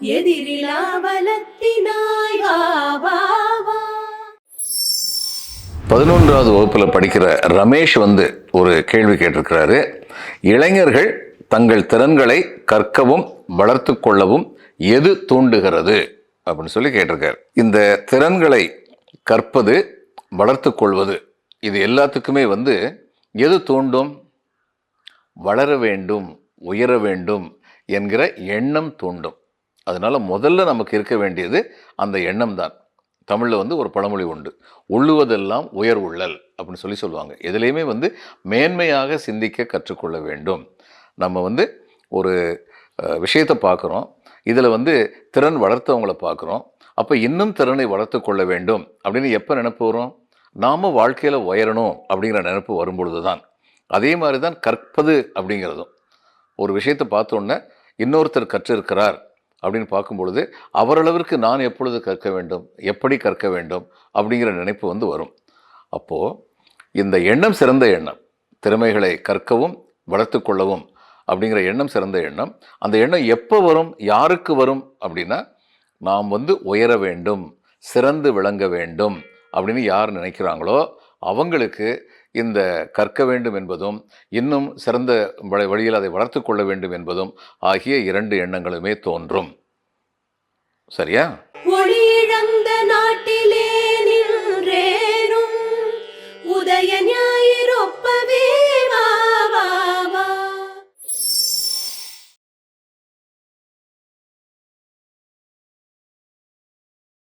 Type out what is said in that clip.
எதிரிலா பலத்தினாய் வா பதினொன்றாவது வகுப்பில் படிக்கிற ரமேஷ் வந்து ஒரு கேள்வி கேட்டிருக்கிறாரு. இளைஞர்கள் தங்கள் திறன்களை கற்கவும் வளர்த்து கொள்ளவும் எது தூண்டுகிறது அப்படின்னு சொல்லி கேட்டிருக்கார். இந்த திறன்களை கற்பது வளர்த்து கொள்வது இது எல்லாத்துக்குமே வந்து எது தூண்டும்? வளர வேண்டும் உயர வேண்டும் என்கிற எண்ணம் தூண்டும். அதனால் முதல்ல நமக்கு இருக்க வேண்டியது அந்த எண்ணம் தான் தமிழில் வந்து ஒரு பழமொழி உண்டு. உள்ளுவதெல்லாம் உயர் உள்ளல் அப்படின்னு சொல்லி சொல்லுவாங்க. எதுலேயுமே வந்து மேன்மையாக சிந்திக்க கற்றுக்கொள்ள வேண்டும். நம்ம வந்து ஒரு விஷயத்தை பார்க்குறோம். இதில் வந்து திறன் வளர்த்தவங்கள பார்க்குறோம். அப்போ இன்னும் திறனை வளர்த்து கொள்ள வேண்டும் அப்படின்னு எப்போ நினைப்பு வரும்? நாம் வாழ்க்கையில் உயரணும் அப்படிங்கிற நினப்பு வரும்பொழுது தான் அதே மாதிரி தான் கற்பது அப்படிங்கிறதும். ஒரு விஷயத்தை பார்த்தோன்னே இன்னொருத்தர் கற்றிருக்கிறார் அப்படின்னு பார்க்கும்பொழுது அவரளவிற்கு நான் எப்பொழுது கற்க வேண்டும் எப்படி கற்க வேண்டும் அப்படிங்கிற நினைப்பு வந்து வரும். அப்போது இந்த எண்ணம் சிறந்த எண்ணம் திறமைகளை கற்கவும் வளர்த்து கொள்ளவும் அப்படிங்கிற எண்ணம் சிறந்த எண்ணம் அந்த எண்ணம் எப்போ வரும் யாருக்கு வரும் அப்படின்னா நாம் வந்து உயர வேண்டும் சிறந்து விளங்க வேண்டும் அப்படின்னு யார் நினைக்கிறாங்களோ அவங்களுக்கு இந்த கற்க வேண்டும் என்பதும் இன்னும் சிறந்த வழியில் அதை வளர்த்து கொள்ள வேண்டும் என்பதும் ஆகிய இரண்டு எண்ணங்களுமே தோன்றும். சரியா? நாட்டிலே நின்றேனும். உதய ஞாயிறொப்பவே